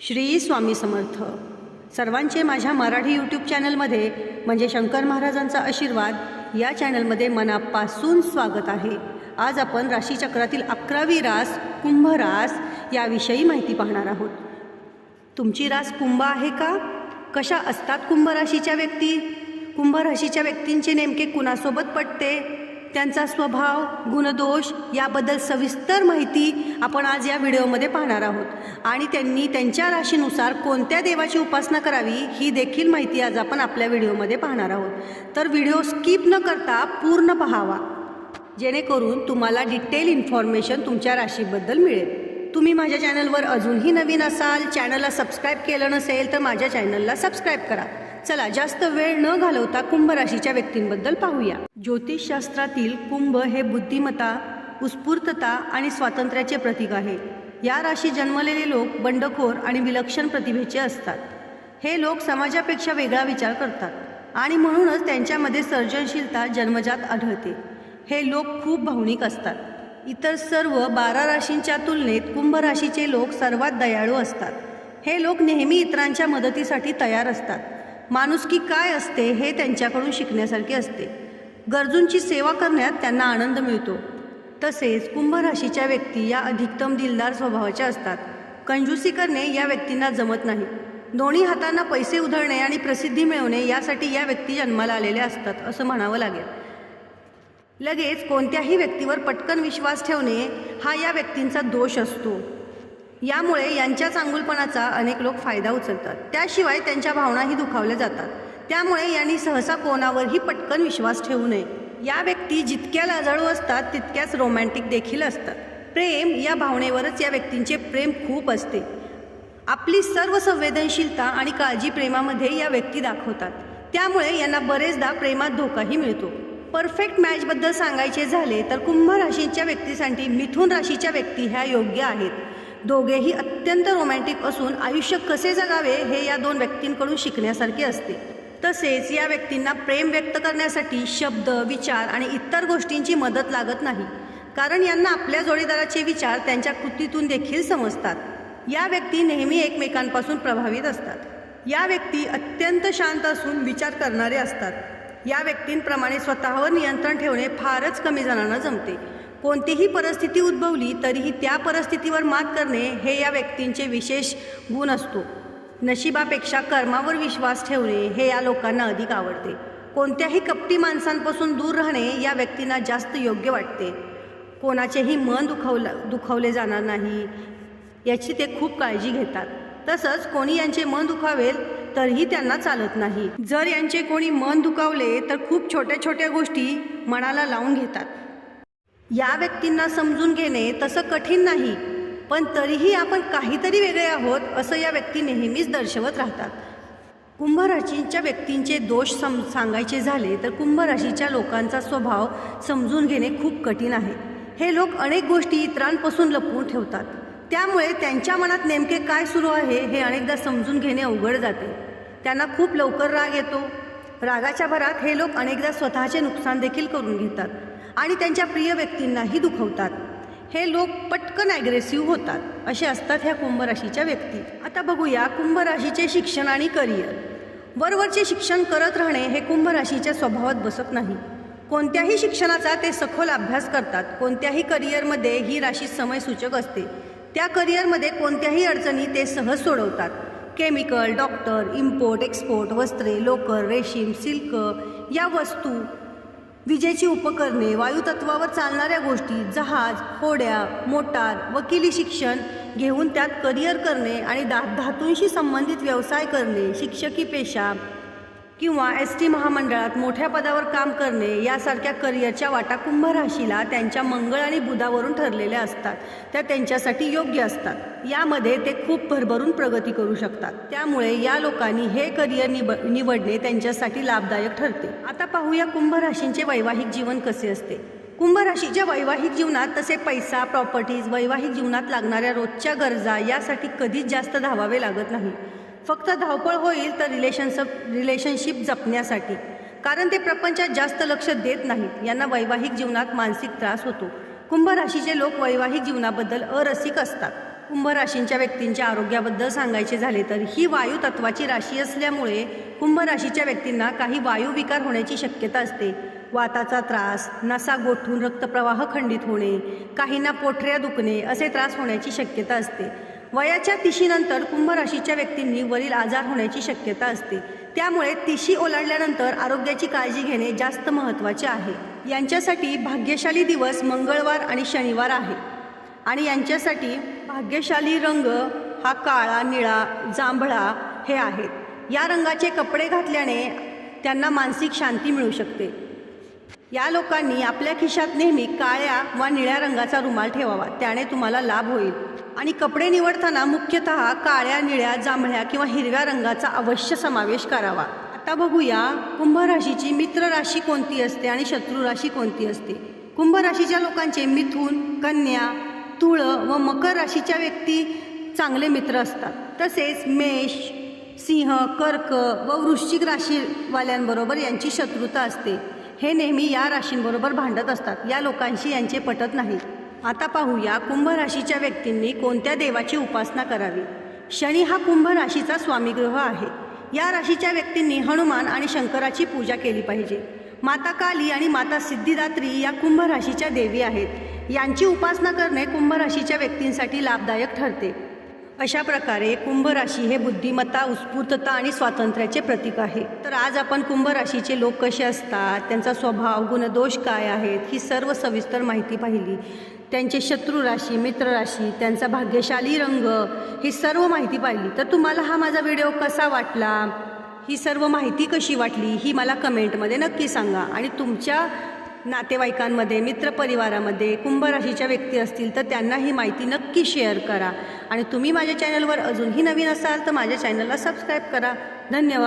श्री स्वामी समर्थ. सर्वांचे माझ्या मराठी यूट्यूब चॅनलमध्ये म्हणजे शंकर महाराजांचा आशीर्वाद या चॅनलमध्ये मनापासून स्वागत आहे. आज आपण राशीचक्रातील अकरावी रास कुंभ रास याविषयी माहिती पाहणार आहोत. तुमची रास कुंभ आहे का? कशा असतात कुंभ राशीच्या व्यक्ती? कुंभ राशीच्या व्यक्तींचे नेमके कुणासोबत पटते? त्यांचा स्वभाव गुणदोष याबद्दल सविस्तर माहिती आपण आज या व्हिडिओमध्ये पाहणार आहोत. आणि त्यांनी त्यांच्या राशीनुसार कोणत्या देवाची उपासना करावी ही देखील माहिती आज आपण आपल्या व्हिडिओमध्ये पाहणार आहोत. तर व्हिडिओ स्किप न करता पूर्ण पाहावा. जेणेकरून तुम्हाला डिटेल इन्फॉर्मेशन तुमच्या राशीबद्दल मिळेल. तुम्ही माझ्या चॅनलवर अजूनही नवीन असाल चॅनलला सबस्क्राईब केलं नसेल तर माझ्या चॅनलला सबस्क्राईब करा. चला जास्त वेळ न घालवता कुंभ राशीच्या व्यक्तींबद्दल पाहूया. ज्योतिषशास्त्रातील कुंभ हे बुद्धिमत्ता उत्स्फूर्तता आणि स्वातंत्र्याचे प्रतीक आहे. या राशी जन्मलेले लोक बंडखोर आणि विलक्षण प्रतिभेचे असतात. हे लोक समाजापेक्षा वेगळा विचार करतात आणि म्हणूनच त्यांच्यामध्ये सर्जनशीलता जन्मजात आढळते. हे लोक खूप भावनिक असतात. इतर सर्व बारा राशींच्या तुलनेत कुंभ राशीचे लोक सर्वात दयाळू असतात. हे लोक नेहमी इतरांच्या मदतीसाठी तयार असतात. माणुसकी काय असते हे त्यांच्याकडून शिकण्यासारखे असते. गरजूंची सेवा करण्यात त्यांना आनंद मिळतो. तसेच कुंभ राशीच्या व्यक्ती या अधिकतम दिलदार स्वभावाच्या असतात. कंजूसी करणे या व्यक्तींना जमत नाही. दोन्ही हातांना पैसे उधळणे आणि प्रसिद्धी मिळवणे यासाठी या व्यक्ती जन्माला आलेल्या असतात असं म्हणावं लागेल. लगेच कोणत्याही व्यक्तीवर पटकन विश्वास ठेवणे हा या व्यक्तींचा दोष असतो. यामुळे यांच्या चांगुलपणाचा अनेक लोक फायदा उचलतात. त्याशिवाय त्यांच्या भावनाही दुखावल्या जातात. त्यामुळे यांनी सहसा कोणावरही पटकन विश्वास ठेवू नये. या व्यक्ती जितक्या लाजाळू असतात तितक्याच रोमॅन्टिक देखील असतात. प्रेम या भावनेवरच या व्यक्तींचे प्रेम खूप असते. आपली सर्व संवेदनशीलता आणि काळजी प्रेमामध्ये या व्यक्ती दाखवतात. त्यामुळे यांना बरेचदा प्रेमात धोकाही मिळतो. परफेक्ट मॅचबद्दल सांगायचे झाले तर कुंभ राशीच्या व्यक्तीसाठी मिथुन राशीच्या व्यक्ती ह्या योग्य आहेत. दोघेही अत्यंत रोमॅन्टिक असून आयुष्य कसे जगावे हे या दोन व्यक्तींकडून शिकण्यासारखे असते. तसेच या व्यक्तींना प्रेम व्यक्त करण्यासाठी शब्द विचार आणि इतर गोष्टींची मदत लागत नाही. कारण यांना आपल्या जोडीदाराचे विचार त्यांच्या कृतीतून देखील समजतात. या व्यक्ती नेहमी एकमेकांपासून प्रभावित असतात. या व्यक्ती अत्यंत शांत असून विचार करणारे असतात. या व्यक्तींप्रमाणे स्वतःवर नियंत्रण ठेवणे फारच कमी जणांना जमते. कोणतीही परिस्थिती उद्भवली तरीही त्या परिस्थितीवर मात करणे हे या व्यक्तींचे विशेष गुण असतो. नशिबापेक्षा कर्मावर विश्वास ठेवणे हे या लोकांना अधिक आवडते. कोणत्याही कपटी माणसांपासून दूर राहणे या व्यक्तींना जास्त योग्य वाटते. कोणाचेही मन दुखवलं दुखावले जाणार नाही याची ते खूप काळजी घेतात. तसंच कोणी यांचे मन दुखावेल तरीही त्यांना चालत नाही. जर यांचे कोणी मन दुखावले तर खूप छोट्या छोट्या गोष्टी मनाला लावून घेतात. या व्यक्तींना समजून घेणे तसं कठीण नाही पण तरीही आपण काहीतरी वेगळे आहोत असं या व्यक्ती नेहमीच दर्शवत राहतात. कुंभराशींच्या व्यक्तींचे दोष सम सांगायचे झाले तर कुंभराशीच्या लोकांचा स्वभाव समजून घेणे खूप कठीण आहे. हे लोक अनेक गोष्टी इतरांपासून लपवून ठेवतात. त्यामुळे त्यांच्या मनात नेमके काय सुरू आहे हे अनेकदा समजून घेणे अवघड जाते. त्यांना खूप लवकर राग येतो. रागाच्या भरात हे लोक अनेकदा स्वतःचे नुकसान देखील करून घेतात आणि त्यांच्या प्रिय व्यक्तींनाही दुखवतात. हे लोक पटकन ॲग्रेसिव्ह होतात असे असतात ह्या कुंभ राशीच्या व्यक्ती. आता बघूया कुंभ राशीचे शिक्षण आणि करिअर वरवरचे शिक्षण करत राहणे हे कुंभ राशीच्या स्वभावात बसत नाही. कोणत्याही शिक्षणाचा ते सखोल अभ्यास करतात. कोणत्याही करिअरमध्ये ही राशी समय सूचक असते. त्या करिअरमध्ये कोणत्याही अडचणी ते सहज सोडवतात. केमिकल डॉक्टर इम्पोर्ट एक्सपोर्ट वस्त्रे लोकर रेशीम सिल्क या वस्तू विजेची उपकरणे वायुतत्वावर चालणाऱ्या गोष्टी जहाज होड्या मोटार वकिली शिक्षण घेऊन त्यात करिअर करणे आणि धा धातूंशी संबंधित व्यवसाय करणे शिक्षकी पेशा किंवा एस टी महामंडळात मोठ्या पदावर काम करणे यासारख्या करिअरच्या वाटा कुंभ राशीला त्यांच्या मंगळ आणि बुधावरून ठरलेल्या असतात. त्या त्यांच्यासाठी योग्य असतात. यामध्ये ते खूप भरभरून प्रगती करू शकतात. त्यामुळे या लोकांनी हे करिअर निब निवडणे त्यांच्यासाठी लाभदायक ठरते. आता पाहूया कुंभ राशींचे वैवाहिक जीवन कसे असते. कुंभ राशीच्या वैवाहिक जीवनात तसे पैसा प्रॉपर्टीज वैवाहिक जीवनात लागणाऱ्या रोजच्या गरजा यासाठी कधीच जास्त धावावे लागत नाही. फक्त धावपळ होईल तर रिलेशनशिप रिलेशनशिप जपण्यासाठी. कारण ते प्रपंचात जास्त लक्ष देत नाहीत. यांना वैवाहिक जीवनात मानसिक त्रास होतो. कुंभ राशीचे लोक वैवाहिक जीवनाबद्दल अरसिक असतात. कुंभ राशींच्या व्यक्तींच्या आरोग्याबद्दल सांगायचे झाले तर ही वायू तत्वाची राशी असल्यामुळे कुंभ राशीच्या व्यक्तींना काही वायुविकार होण्याची शक्यता असते. वाताचा त्रास नसा गोठून रक्तप्रवाह खंडित होणे काहींना पोठऱ्या दुखणे असे त्रास होण्याची शक्यता असते. वयाच्या तिशीनंतर कुंभ राशीच्या व्यक्तींनी वरील आजार होण्याची शक्यता असते. त्यामुळे तिशी ओलांडल्यानंतर आरोग्याची काळजी घेणे जास्त महत्त्वाचे आहे. यांच्यासाठी भाग्यशाली दिवस मंगळवार आणि शनिवार आहे. आणि यांच्यासाठी भाग्यशाली रंग हा काळा निळा जांभळा हे आहेत. या रंगाचे कपडे घातल्याने त्यांना मानसिक शांती मिळू शकते. या लोकांनी आपल्या खिशात नेहमी काळ्या वा निळ्या रंगाचा रुमाल ठेवावा. त्याने तुम्हाला लाभ होईल. आणि कपडे निवडताना मुख्यतः काळ्या निळ्या जांभळ्या किंवा हिरव्या रंगाचा अवश्य समावेश करावा. आता बघूया कुंभ राशीची मित्र राशी कोणती असते आणि शत्रू राशी कोणती असते? कुंभ राशीच्या लोकांचे मिथून कन्या तुळ व मकर राशीच्या व्यक्ती चांगले मित्र असतात. तसेच मेष सिंह कर्क व वृश्चिक राशीवाल्यांबरोबर यांची शत्रुता असते. हे नेहमी या राशींबरोबर भांडत असतात. या लोकांशी यांचे पटत नाही. आता पाहूया कुंभ राशीच्या व्यक्तींनी कोणत्या देवाची उपासना करावी. शनी हा कुंभ राशीचा स्वामीग्रह आहे. या राशीच्या व्यक्तींनी हनुमान आणि शंकराची पूजा केली पाहिजे. माता काली आणि माता सिद्धिदात्री या कुंभ राशीच्या देवी आहेत. यांची उपासना करणे कुंभ राशीच्या व्यक्तींसाठी लाभदायक ठरते. अशा प्रकारे कुंभ राशी हे बुद्धिमत्ता उत्स्फूर्तता आणि स्वातंत्र्याचे प्रतीक आहे. तर आज आपण कुंभ राशीचे लोक कसे असतात? त्यांचा स्वभाव गुणदोष काय आहेत? ही सर्व सविस्तर माहिती पाहिली. त्यांचे शत्रू राशी मित्र राशी त्यांचा भाग्यशाली रंग ही सर्व माहिती पाहिली. तर तुम्हाला हा माझा व्हिडिओ कसा वाटला? ही सर्व माहिती कशी वाटली? ही मला कमेंटमध्ये नक्की सांगा. आणि तुमच्या नातेवाईकांमध्ये मित्रपरिवारामध्ये कुंभ राशीच्या व्यक्ती असतील तर त्यांना ही माहिती नक्की शेअर करा. आणि तुम्ही माझ्या चॅनलवर अजूनही नवीन असाल तर माझ्या चॅनलला सबस्क्राईब करा. धन्यवाद.